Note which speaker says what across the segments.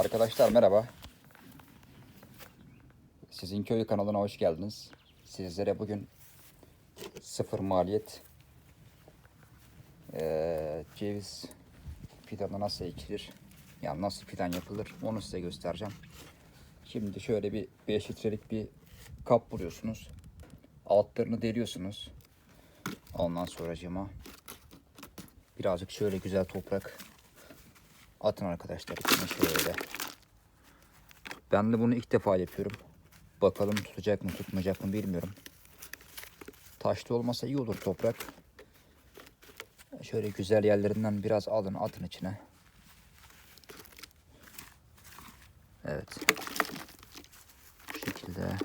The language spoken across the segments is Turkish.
Speaker 1: Arkadaşlar merhaba. Sizin köy kanalına hoş geldiniz. Sizlere bugün sıfır maliyet eee, ceviz fidanı nasıl ekilir, yani nasıl fidan yapılır onu size göstereceğim. Şimdi şöyle bir 5 litrelik bir kap buluyorsunuz. Altlarını deliyorsunuz. Ondan sonracığıma birazcık şöyle güzel toprak atın arkadaşlar içine şöyle. Ben de bunu ilk defa yapıyorum. Bakalım tutacak mı tutmayacak mı bilmiyorum. Taşlı olmasa iyi olur toprak. Şöyle güzel yerlerinden biraz alın atın içine. Evet. Bu şekilde.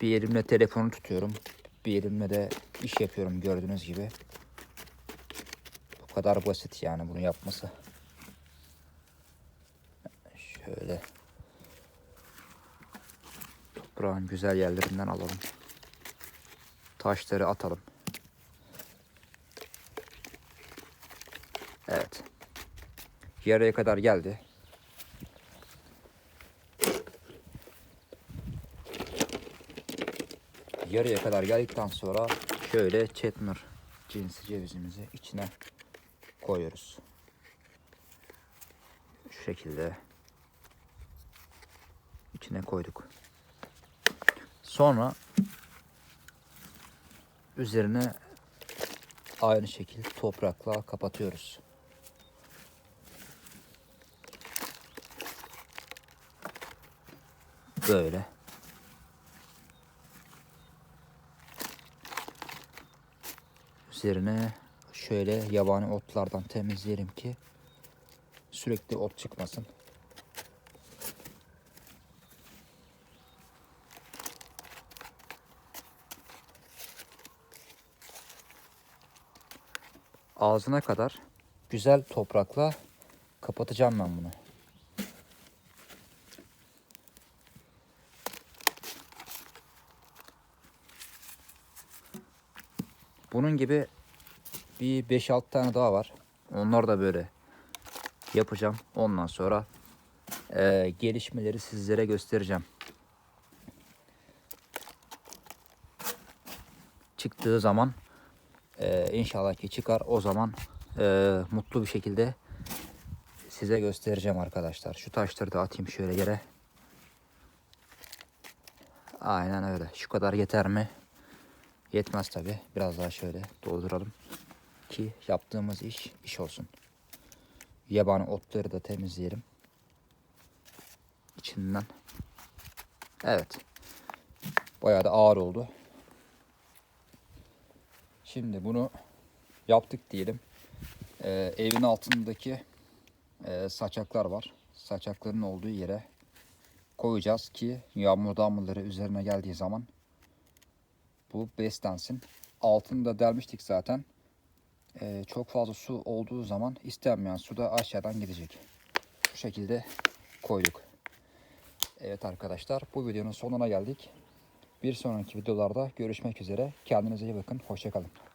Speaker 1: Bir elimle telefonu tutuyorum. Bir elimle de iş yapıyorum gördüğünüz gibi. Bu kadar basit yani bunu yapması. Şöyle. Toprağın güzel yerlerinden alalım. Taşları atalım. Evet. Yarıya kadar geldi. Yarıya kadar geldikten sonra şöyle Chetner cinsi cevizimizi içine koyuyoruz. Şu şekilde içine koyduk. Sonra üzerine aynı şekilde toprakla kapatıyoruz. Böyle. Üzerine şöyle yabani otlardan temizleyelim ki sürekli ot çıkmasın. Ağzına kadar güzel toprakla kapatacağım ben bunu. Bunun gibi bir 5-6 tane daha var. Onlar da böyle yapacağım. Ondan sonra e, gelişmeleri sizlere göstereceğim. Çıktığı zaman e, inşallah ki çıkar. O zaman e, mutlu bir şekilde size göstereceğim arkadaşlar. Şu taşları da atayım şöyle yere. Aynen öyle. Şu kadar yeter mi? Yetmez tabi. Biraz daha şöyle dolduralım. Ki yaptığımız iş iş olsun. Yabani otları da temizleyelim. İçinden. Evet. Bayağı da ağır oldu. Şimdi bunu yaptık diyelim. Ee, evin altındaki e, saçaklar var. Saçakların olduğu yere koyacağız ki yağmur damlaları üzerine geldiği zaman bu beslensin. Altını da delmiştik zaten. Ee, çok fazla su olduğu zaman istenmeyen su da aşağıdan gidecek. Bu şekilde koyduk. Evet arkadaşlar bu videonun sonuna geldik. Bir sonraki videolarda görüşmek üzere. Kendinize iyi bakın. Hoşçakalın.